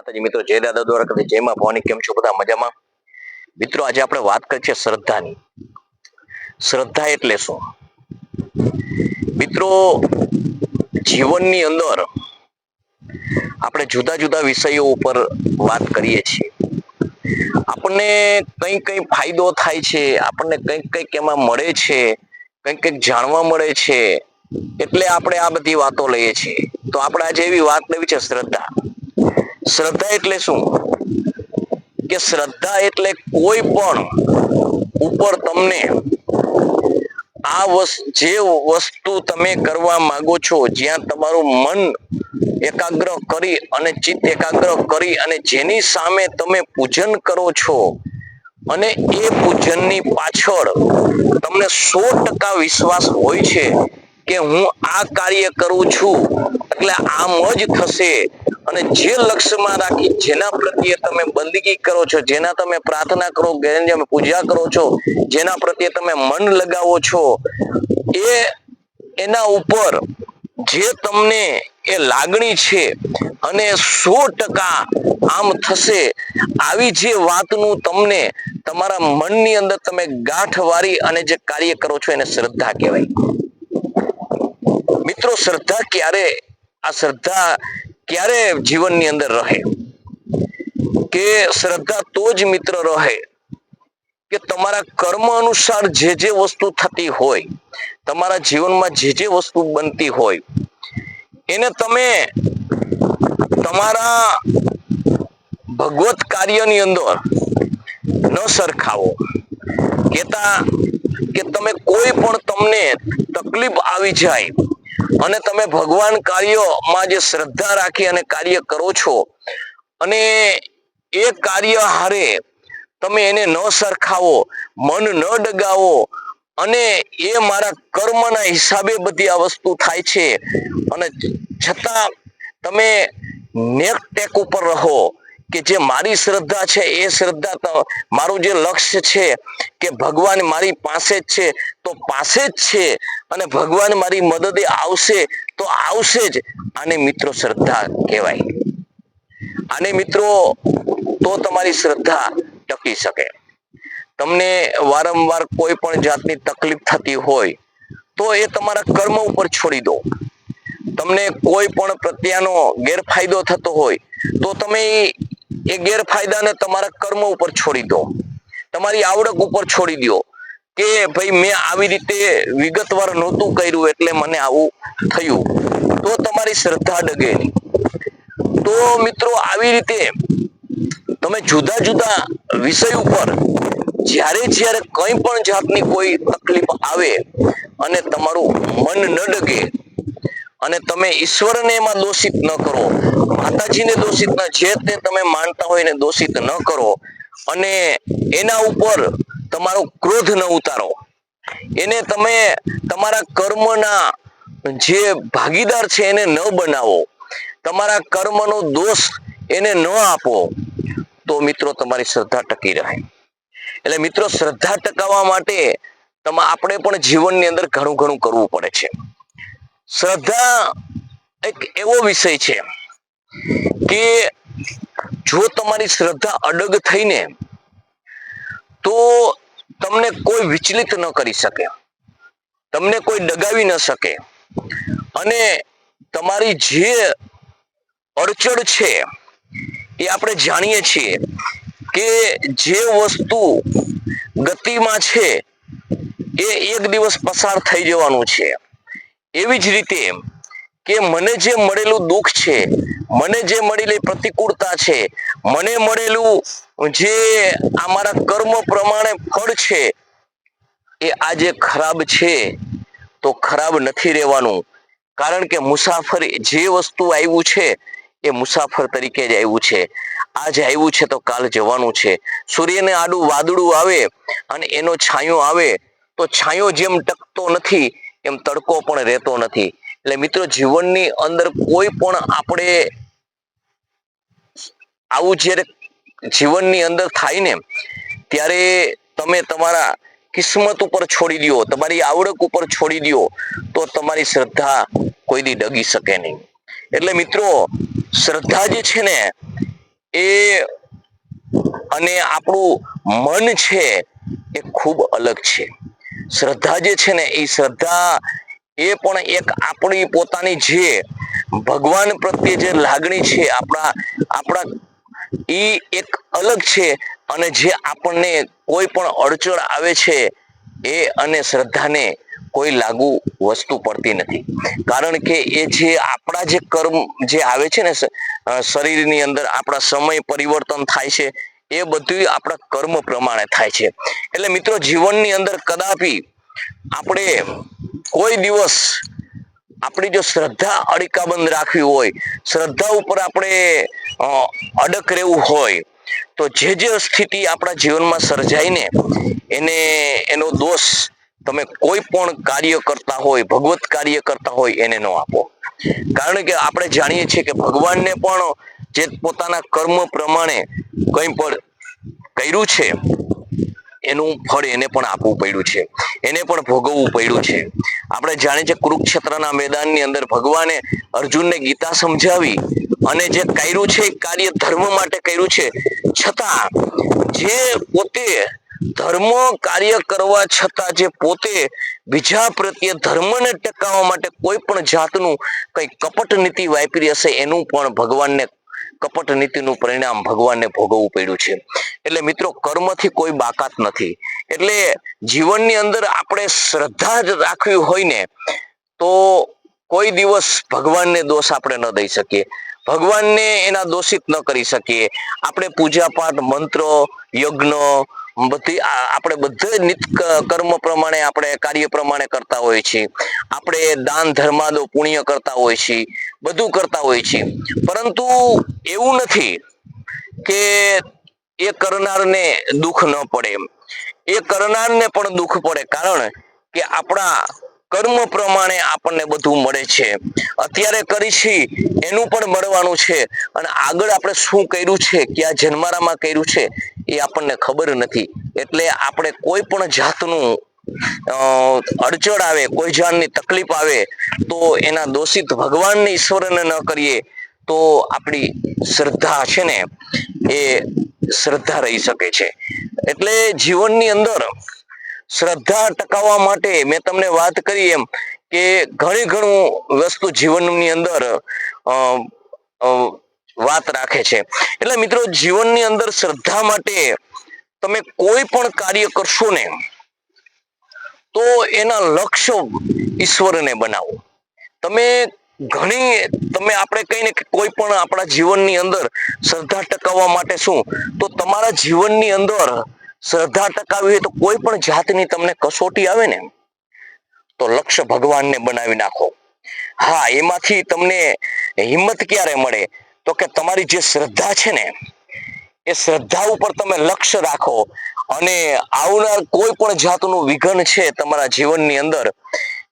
માતાજી મિત્રો, જય દાદા દ્વારા જયમાં ભવાની કેમ છો બધા મજામાં? મિત્રો, આજે આપણે વાત કરી છે શ્રદ્ધાની. શ્રદ્ધા એટલે શું? મિત્રો, જીવનની અંદર આપણે જુદા જુદા વિષયો ઉપર વાત કરીએ છીએ. આપણને કઈ કઈ ફાયદો થાય છે, આપણને કંઈક કંઈક એમાં મળે છે, કંઈક કંઈક જાણવા મળે છે, એટલે આપણે આ બધી વાતો લઈએ છીએ. તો આપણે આજે એવી વાત લેવી છે શ્રદ્ધા. શ્રદ્ધા એટલે શું? કે શ્રદ્ધા એટલે કોઈ પણ ઉપર તમને આ જે વસ્તુ તમે કરવા માંગો છો, જ્યાં તમારું મન એકાગ્ર કરી અને ચિત્ત એકાગ્ર કરી અને જેની સામે તમે પૂજન કરો છો અને એ પૂજનની પાછળ તમને સો ટકા વિશ્વાસ હોય છે કે હું આ કાર્ય કરું છું, એટલે આમ જ થશે. અને જે લક્ષ્યમાં રાખી, જેના પ્રત્યે તમે બંદગી કરો છો, જેના તમે પ્રાર્થના કરો પૂજા કરો છો, જેના પ્રત્યે તમે મન લગાવો છો, એ એના ઉપર જે તમને એ લાગણી છે અને સો ટકા આમ થશે, આવી જે વાતનું તમને તમારા મનની અંદર તમે ગાંઠ વારી અને જે કાર્ય કરો છો એને શ્રદ્ધા કહેવાય. મિત્રો, શ્રદ્ધા ક્યારે? આ શ્રદ્ધા ક્યારે જીવનની અંદર રહે? કે શ્રદ્ધા તો જ મિત્ર રહે? કે તમારા કર્મ અનુસાર જે જે વસ્તુ થતી હોય, તમારા જીવનમાં જે જે વસ્તુ બનતી હોય, એને તમે તમારા ભગવત કાર્યની અંદર ન સરખાવો. કેતા કે તમે કોઈ પણ તમને તકલીફ આવી જાય અને તમે ભગવાન કાર્યમાં જે શ્રદ્ધા રાખી અને કાર્ય કરો છો, અને એ કાર્ય હારે તમે એને ન સરખાવો, મન ન ડગાવો, અને એ મારા કર્મના હિસાબે બધી આ વસ્તુ થાય છે. અને છતાં તમે નેક ટેક ઉપર રહો કે જે મારી શ્રદ્ધા છે, એ શ્રદ્ધા મારું જે લક્ષ્ય છે કે ભગવાન મારી પાસે જ છે, તો પાસે જ છે અને ભગવાન મારી મદદે આવશે, તો આવશે જ. આને મિત્રો, શ્રદ્ધા કહેવાય. આને મિત્રો, તો તમારી શ્રદ્ધા ટકી શકે. તમને વારંવાર કોઈ પણ જાતની તકલીફ થતી હોય, તો એ તમારા કર્મ ઉપર છોડી દો. તમને કોઈ પણ પ્રત્યાનો ગેરફાયદો થતો હોય, તો તમે એ ગેરફાયદાને તમારા કર્મ ઉપર છોડી દો. તમારી આવડત ઉપર છોડી દો કે ભાઈ મેં આવી રીતે વિગતવાર નહોતું કર્યું એટલે મને આવું થયું. તો તમારી શ્રદ્ધા ડગે. તો મિત્રો આવી રીતે તમે જુદા જુદા વિષય ઉપર જ્યારે જ્યારે કંઈ પણ જાતની કોઈ તકલીફ આવે અને તમારું મન ન ડગે અને તમે ઈશ્વરને એમાં દોષિત ન કરો. માતાજીને દોષિત ના જે તે તમે માનતા હોય એને દોષિત ન કરો. અને એના ઉપર તમારો ક્રોધ ન ઉતારો. એને તમે તમારા કર્મના જે ભાગીદાર છે એને ન બનાવો. તમારા કર્મનો દોષ એને ન આપો. તો મિત્રો તમારી શ્રદ્ધા ટકી રહે. એટલે મિત્રો શ્રદ્ધા ટકાવવા માટે તમે, આપણે પણ જીવનની અંદર ઘણું ઘણું કરવું પડે છે. શ્રદ્ધા એક એવો વિષય છે કે જો તમારી શ્રદ્ધા અડગ થઈને તો તમને કોઈ વિચલિત ન કરી શકે, તમને કોઈ ડગાવી ન શકે અને તમારી જે અડચણ છે એ આપણે જાણીએ છીએ કે જે વસ્તુ ગતિમાં છે એ એક દિવસ પસાર થઈ જવાનું છે. એવી જ રીતે કે મને જે મળેલું દુઃખ છે, મને જે મળેલી પ્રતિકૂળતા છે, મને મળેલું જે અમારા કર્મ પ્રમાણે ફળ છે, એ આજે ખરાબ છે, તો ખરાબ નથી રહેવાનું. કારણ કે મુસાફરી જે વસ્તુ આવ્યું છે, એ મુસાફર તરીકે જ આવ્યું છે. આજ આવ્યું છે તો કાલ જવાનું છે. સૂર્યને આડું વાદળું આવે અને એનો છાંયો આવે, તો છાંયો જેમ ટકતો નથી એમ તડકો પણ રહેતો નથી. એટલે મિત્રો, જીવનની અંદર કોઈ પણ આપણે આવું જ્યારે જીવનની અંદર થાય ને, ત્યારે તમે તમારા કિસ્મત ઉપર છોડી દો, તમારી આવડત ઉપર છોડી દો, તો તમારી શ્રદ્ધા કોઈ દી ડગી શકે નહીં. એટલે મિત્રો, શ્રદ્ધા જે છે ને, એ અને આપણું મન છે એ ખૂબ અલગ છે. શ્રદ્ધા જે છે ને, એ શ્રદ્ધા એ પણ એક આપણી પોતાની જે ભગવાન પ્રત્યે જે લાગણી છે, આપણા આપણા, એ એક અલગ છે અને જે આપણને કોઈ પણ અડચણ આવે છે, એ અને શ્રદ્ધાને કોઈ લાગુ વસ્તુ પડતી નથી. કારણ કે એ જે આપણા જે કર્મ જે આવે છે ને શરીરની અંદર આપણા સમય પરિવર્તન થાય છે એ બધું આપણા કર્મ પ્રમાણે થાય છે. એટલે મિત્રો, જીવનની અંદર કદાપી આપણે કોઈ દિવસ આપણી જો શ્રદ્ધા અડીકાબંધ રાખવી હોય, શ્રદ્ધા ઉપર આપણે અડક રહેવું હોય, તો જે જે સ્થિતિ આપણા જીવનમાં સર્જાય ને એને, એનો દોષ તમે કોઈ પણ કાર્ય કરતા હોય, ભગવત કાર્ય કરતા હોય, એને ન આપો. કારણ કે આપણે જાણીએ છીએ કે ભગવાનને પણ જે પોતાના કર્મ પ્રમાણે કંઈ પણ કર્યું છે, એનું ફળ એને પણ આપવું પડ્યું છે, એને પણ ભોગવવું પડ્યું છે. આપણે જાણીએ છીએ કુરુક્ષેત્રના મેદાનની અંદર ભગવાને અર્જુનને ગીતા સમજાવી અને જે કર્યું છે એ કાર્ય ધર્મ માટે કર્યું છે. છતાં જે પોતે ધર્મ કાર્ય કરવા છતાં જે પોતે બીજા પ્રત્યે ધર્મને ટકાવવા માટે કોઈ પણ જાતનું કઈ કપટ નીતિ વાપરી હશે એનું પણ ભગવાનને કપટ નીતિનું પરિણામ ભગવાનને ભોગવવું પડ્યું છે. એટલે મિત્રો, કર્મથી કોઈ બાકાત નથી. એટલે જીવનની અંદર આપણે શ્રદ્ધા જ રાખવી હોય ને, તો કોઈ દિવસ ભગવાનને દોષ આપણે ન દઈ શકીએ. ભગવાનને એના દોષિત ન કરી શકીએ. આપણે પૂજા પાઠ મંત્ર, યજ્ઞ બધી આપણે બધે નિત કર્મ પ્રમાણે આપણે કાર્ય પ્રમાણે કરતા હોઈએ છીએ. આપણે દાન ધર્માદો પુણ્ય કરતા હોઈએ છીએ, બધું કરતા હોઈએ છીએ. પરંતુ એવું નથી કે એ કરનારને દુઃખ ન પડે એ કરનારને પણ દુઃખ પડે. કારણ કે આપણા કર્મ પ્રમાણે આપણને બધું મળે છે. અત્યારે કરી છી એનું પણ મળવાનું છે. અને આગળ આપણે શું કર્યું છે, ક્યાં જન્મારામાં કર્યું છે, એ આપણને ખબર નથી. એટલે આપણે કોઈ પણ જાતનું અડચણ આવે, કોઈ જાતની તકલીફ આવે, તો એના દોષિત ભગવાનને ઈશ્વરને ન કરીએ, તો આપણી શ્રદ્ધા છે ને, એ શ્રદ્ધા રહી શકે છે. એટલે જીવનની અંદર શ્રદ્ધા ટકાવવા માટે મેં તમને વાત કરી એમ કે ઘણી ઘણું વસ્તુ જીવનની અંદર વાત રાખે છે. એટલે મિત્રો, જીવનની અંદર શ્રદ્ધા માટે તમે કોઈ પણ કાર્ય કરશો ને, તો એના લક્ષ્ય ઈશ્વરને બનાવો. તમે ઘણી, તમે આપણે કહીને કે કોઈ પણ આપણા જીવનની અંદર શ્રદ્ધા ટકાવવા માટે શું? તો તમારા જીવનની અંદર શ્રદ્ધા ટકાવી હોય તો કોઈ પણ જાતની તમને કસોટી આવે ને, તો લક્ષ્ય ભગવાનને બનાવી નાખો. હા, એમાંથી તમને હિંમત ક્યારે મળે? તો કે તમારી જે શ્રદ્ધા છે ને, એ શ્રદ્ધા ઉપર તમે લક્ષ્ય રાખો. અને આવનાર કોઈ પણ જાતનું વિઘન છે તમારા જીવનની અંદર,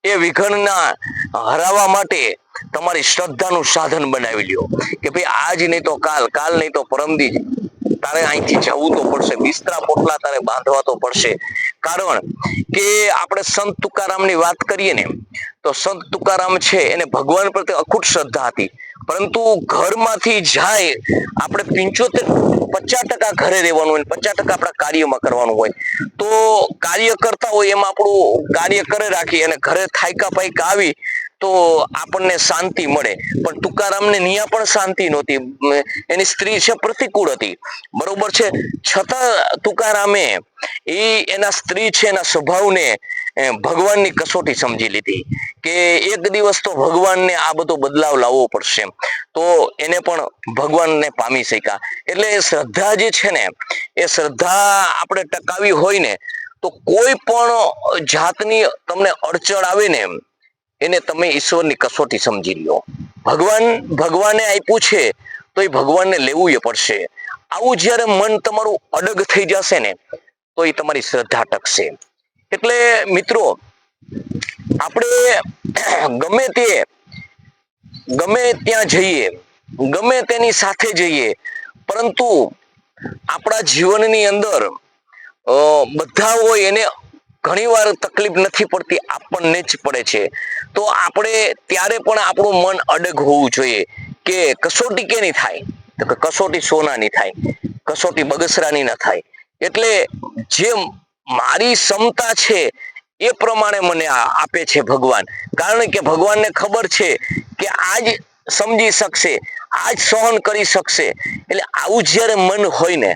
એ વિઘનના હરાવા માટે તમારી શ્રદ્ધાનું સાધન બનાવી લ્યો. કે ભાઈ આજ નહીં તો કાલ કાલ નહીં તો પરમદી તારે અહીંથી જવું તો પડશે. બિસ્તરા પોટલા તારે બાંધવા તો પડશે. કારણ કે આપણે સંત તુકારામની વાત કરીએ ને, તો સંત તુકારામ છે, એને ભગવાન પ્રત્યે અખૂટ શ્રદ્ધા હતી. પરંતુ ઘરમાંથી જાય, આપણે પિંચોતેર, પચાસ ટકા ઘરે રહેવાનું હોય પચાસ ટકા આપણા કાર્યમાં કરવાનું હોય. તો કાર્ય કરતા હોય એમાં આપણું કાર્ય કરે રાખી અને ઘરે થાયકા પાયકા આવી તો આપણને શાંતિ મળે. પણ તુકારામને ન્યા પણ શાંતિ નહોતી. એની સ્ત્રી છે પ્રતિકૂળ હતી. બરોબર છે? છતાં તુકારામે એ એના સ્ત્રી છે એના સ્વભાવને ભગવાનની કસોટી સમજી લીધી કે એક દિવસ તો ભગવાનને આ બધો બદલાવ લાવવો પડશે તો એને પણ ભગવાનને પામી શક્યા. એટલે એ શ્રદ્ધા જે છે ને, એ શ્રદ્ધા આપણે ટકાવી હોય ને, તો કોઈ પણ જાતની તમને અડચણ આવે ને એને તમે ઈશ્વરની કસોટી સમજી લો ભગવાન, ભગવાને આપ્યું છે તો એ ભગવાનને લેવું એ પડશે. આવું જ્યારે મન તમારું અડગ થઈ જશે ને તો એ તમારી શ્રદ્ધા ટકશે. એટલે મિત્રો, આપણે ગમે તે, ગમે ત્યાં જઈએ, ગમે તેની સાથે જઈએ, પરંતુ આપણા જીવનની અંદર બધા હોય એને ઘણીવાર તકલીફ નથી પડતી, આપણને જ પડે છે. તો આપણે ત્યારે પણ આપણું મન અડગ હોવું જોઈએ કે કસોટી કેની થાય? તો કે કસોટી સોનાની થાય, કસોટી બગસરાની ના થાય. એટલે જે મારી ક્ષમતા છે એ પ્રમાણે મને આપે છે ભગવાન. કારણ કે ભગવાનને ખબર છે કે આજ સમજી શકશે, આજ સહન કરી શકશે. એટલે આવું જ્યારે મન હોય ને,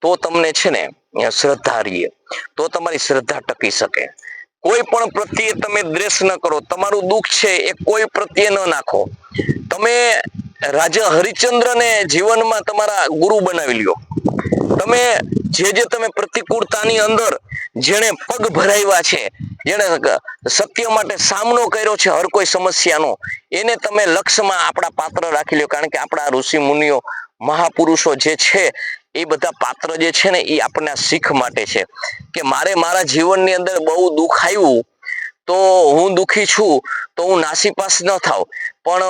તો તમને છે ને શ્રદ્ધા રહીએ. તો તમારી શ્રદ્ધા ટકી શકે. કોઈ પણ પ્રત્યે તમે દ્વેષ ન કરો. તમારું દુઃખ છે એ કોઈ પ્રત્યે ન નાખો. તમે રાજા હરિશ્ચંદ્રને જીવનમાં તમારા ગુરુ બનાવી લ્યો. તમે જે જે તમે પ્રતિકૂળતાની અંદર જેણે પગ ભરાવ્યા છે જેને સત્ય માટે સામનો કર્યો છે હર કોઈ સમસ્યાનો, એને તમે લક્ષ્યમાં આપણા પાત્ર રાખી લ્યો. કારણ કે આપણા ઋષિ મુનિઓ, મહાપુરુષો જે છે એ બધા પાત્ર જે છે ને, એ આપણને શીખ માટે છે. કે મારે મારા જીવનની અંદર બહુ દુઃખ આવ્યું, તો હું દુઃખી છું, તો હું નાસીપાસ ન થાવ પણ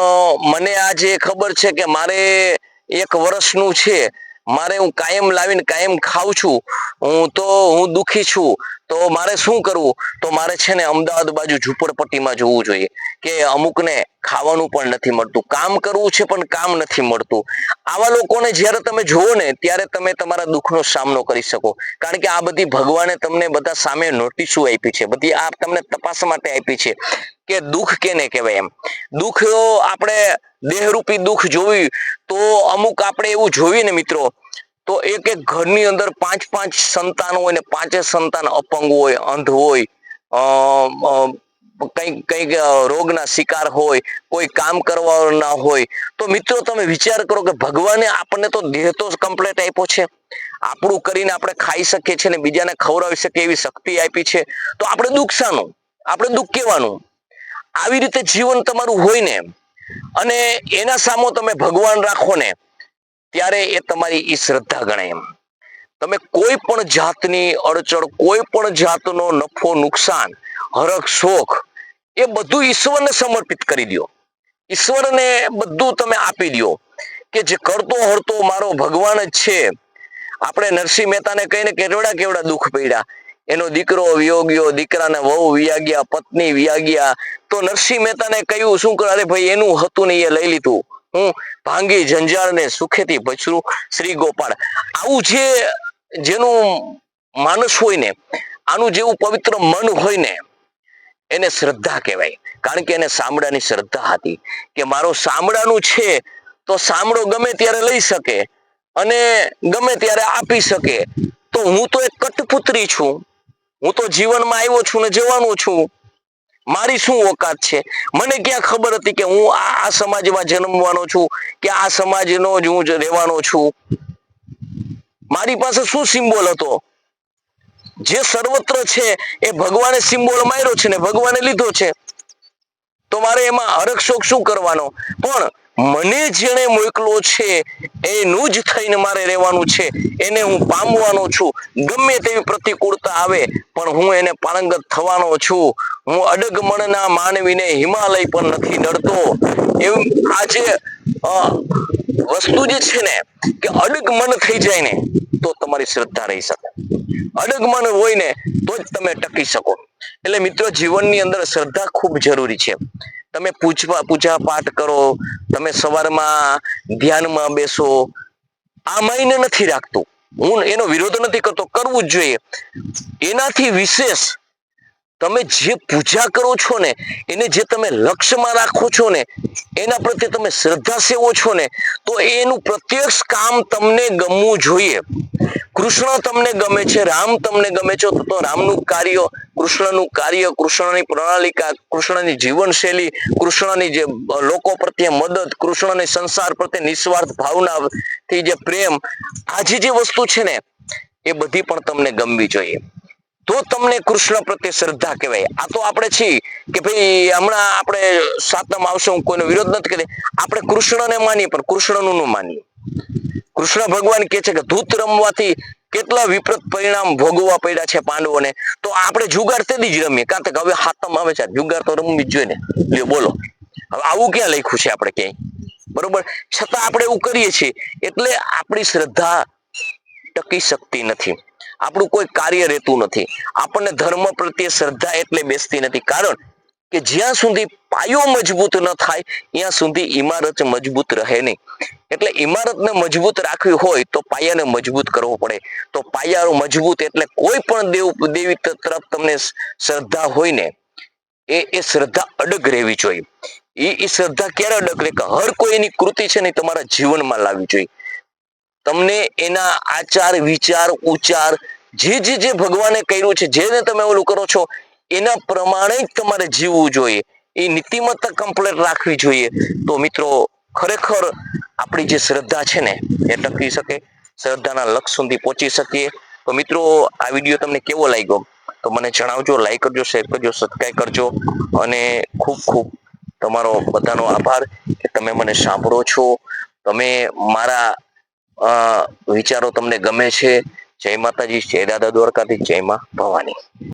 મને આજે ખબર છે કે મારે એક વર્ષનું છે મારે હું કાયમ લાવીને કાયમ ખાઉં છું, હું તો, હું દુઃખી છું, તો મારે શું કરવું? તો મારે છે ને અમદાવાદ બાજુ ઝૂંપડપટ્ટીમાં જોવું જોઈએ કે અમુકને ખાવાનું પણ નથી મળતું, કામ કરવું છે પણ કામ નથી મળતું. આવા લોકોને જ્યારે તમે જુઓ ને, ત્યારે તમે તમારા દુઃખનો સામનો કરી શકો. કારણ કે આ બધી ભગવાને તમને બધા સામે નોટિસો આપી છે, બધી આ તમને તપાસ માટે આપી છે. કે દુઃખ કેને કહેવાય એમ? દુઃખ આપણે દેહરૂપી દુઃખ જોયું, તો અમુક આપણે એવું જોઈએ ને મિત્રો, તો એક એક ઘરની અંદર પાંચ પાંચ સંતાન હોય ને પાંચે સંતાન અપંગ હોય, અંધ હોય કંઈક કંઈક રોગના શિકાર હોય, કોઈ કામ કરવાના હોય, તો મિત્રો તમે વિચાર કરો કે ભગવાને આપણને તો દેહ તો કમ્પ્લેટ આપ્યો છે. આપણું કરીને આપણે ખાઈ શકીએ છીએ ને બીજાને ખવડાવી શકીએ એવી શક્તિ આપી છે. તો આપણે દુઃખ શાનું? આપણે દુઃખ કેવાનું? આવી રીતે જીવન તમારું હોય ને, અને એના સામો તમે ભગવાન રાખો ને, ત્યારે એ તમારી ઈ શ્રદ્ધા ગણાય એમ. તમે કોઈ પણ જાતની અડચણ, કોઈ પણ જાતનો નફો, નુકસાન, હરખ, શોખ, એ બધું ઈશ્વરને સમર્પિત કરી દો ઈશ્વરને બધું તમે આપી દો કે જે કરતો હરતો મારો ભગવાન જ છે. આપણે નરસિંહ મહેતાને કહીને કેવડા કેવડા દુઃખ પડ્યા. એનો દીકરો વિયોગ્યો દીકરાને વહુ વિયાગ્યા પત્ની વિયાગ્યા તો નરસિંહ મહેતાને કહ્યું, શું કરે? ભાઈ, એનું હતું ને એ લઈ લીધું. હું ભાંગી જંજાળને સુખેથી ભચરું શ્રી ગોપાળ આવું જે જેનું માનસ હોય ને, આનું જેવું પવિત્ર મન હોય ને, એને શ્રદ્ધા કહેવાય. કારણ કે એને સામડાની શ્રદ્ધા હતી કે મારો સામડાનું છે, તો સામડો ગમે ત્યારે લઈ શકે અને ગમે ત્યારે આપી શકે. તો હું તો એક કઠપુત્રી છું. હું તો જીવનમાં આવ્યો છું ને જવાનું છું. મારી શું ઓકાત છે? મને ક્યાં ખબર હતી કે હું આ સમાજમાં જન્મવાનો છું, કે આ સમાજનો જ હું રહેવાનો છું? મારી પાસે શું સિમ્બોલ હતો? જે સર્વત્ર છે, એ ભગવાને સિમ્બોલ માર્યો છે ને ભગવાને લીધો છે. તો મારે એમાં હરખ શોખ શું કરવાનો? પણ મને જેણે મોકલો છે, એનું જ થઈને મારે રહેવાનું છે. એને હું પામવાનો છું. ગમે તેવી પ્રતિકૂળતા આવે, પણ હું એને પારંગત થવાનો છું. હું અડગમણના માનવીને હિમાલય પણ નથી ડરતો એવું આજે વસ્તુ જે છે ને, કે અડગ મન થઈ જાય ને, તો તમારી શ્રદ્ધા રહી શકે. અડગ મન હોય ને, તો જ તમે ટકી શકો. એટલે મિત્રો, જીવનની અંદર શ્રદ્ધા ખૂબ જરૂરી છે. તમે પૂજવા, પૂજા પાઠ કરો, તમે સવારમાં ધ્યાનમાં બેસો. આ માઈને નથી રાખતું. હું એનો વિરોધ નથી કરતો. કરવું જ જોઈએ. એનાથી વિશેષ તમે જે પૂજા કરો છો ને, એને જે તમે લક્ષ્યમાં રાખો છો ને, એના પ્રત્યે તમે શ્રદ્ધા સેવો છો ને, તો એનું પ્રત્યક્ષ કામ તમને ગમવું જોઈએ. કૃષ્ણ તમને ગમે છે, રામ તમને ગમે છે, તો રામનું કાર્ય, કૃષ્ણનું કાર્ય, કૃષ્ણની પ્રણાલિકા, કૃષ્ણની જીવનશૈલી, કૃષ્ણની જે લોકો પ્રત્યે મદદ, કૃષ્ણની સંસાર પ્રત્યે નિસ્વાર્થ ભાવનાથી જે પ્રેમ, આ જે જે વસ્તુ છે ને, એ બધી પણ તમને ગમવી જોઈએ. તો તમને કૃષ્ણ પ્રત્યે શ્રદ્ધા કહેવાય. આ તો આપણે છીએ કે ભાઈ હમણાં આપણે સાતમ આવશે, હું કોઈનો વિરોધ નથી કરી. આપણે કૃષ્ણને માનીએ, પણ કૃષ્ણનું ન માનીએ. કૃષ્ણ ભગવાન કે છે કે ધૂત રમવાથી કેટલા વિપરીત પરિણામ ભોગવવા પડ્યા છે પાંડવોને. તો આપણે જુગાર તેદી જ રમીએ. કારણ કે હવે હાથમ આવે છે. જુગાર તો રમવી જોઈએ ને. લ્યો, બોલો. હવે આવું ક્યાં લખ્યું છે આપણે ક્યાંય? બરોબર? છતાં આપણે એવું કરીએ છીએ. એટલે આપણી શ્રદ્ધા ટકી શકતી નથી. આપણું કોઈ કાર્ય રહેતું નથી. આપણને ધર્મ પ્રત્યે શ્રદ્ધા એટલે બેસતી નથી. કારણ કે જ્યાં સુધી પાયો મજબૂત ન થાય, ત્યાં સુધી ઇમારત મજબૂત રહે નહીં. એટલે ઇમારતને મજબૂત રાખવી હોય તો પાયાને મજબૂત કરવો પડે. તો પાયા મજબૂત એટલે કોઈ પણ દેવ, દેવી તરફ તમને શ્રદ્ધા હોય ને, એ એ શ્રદ્ધા અડગ રહેવી જોઈએ. એ એ શ્રદ્ધા ક્યારે અડગ રહે? કે હર કોઈ એની કૃતિ છે ને તમારા જીવનમાં લાવવી જોઈએ. તમને એના આચાર, વિચાર, ઉચ્ચાર જે જે જે ભગવાને કર્યું છે, જેને તમે ઓલું કરો છો, એના પ્રમાણે જ તમારે જીવવું જોઈએ. એ નીતિમત્તા કમ્પ્લેટ રાખવી જોઈએ. તો મિત્રો, ખરેખર આપણી જે શ્રદ્ધા છે ને, એ ટકી શકે, શ્રદ્ધાના લક્ષ સુધી પહોંચી શકીએ. તો મિત્રો, આ વીડિયો તમને કેવો લાગ્યો? તો મને જણાવજો લાઈક કરજો શેર કરજો સબસ્ક્રાઈબ કરજો. અને ખૂબ ખૂબ તમારો બધાનો આભાર કે તમે મને સાંભળો છો. તમે મારા વિચારો તમને ગમે છે. જય માતાજી જય દાદા દ્વારકાથી જય માં ભવાની.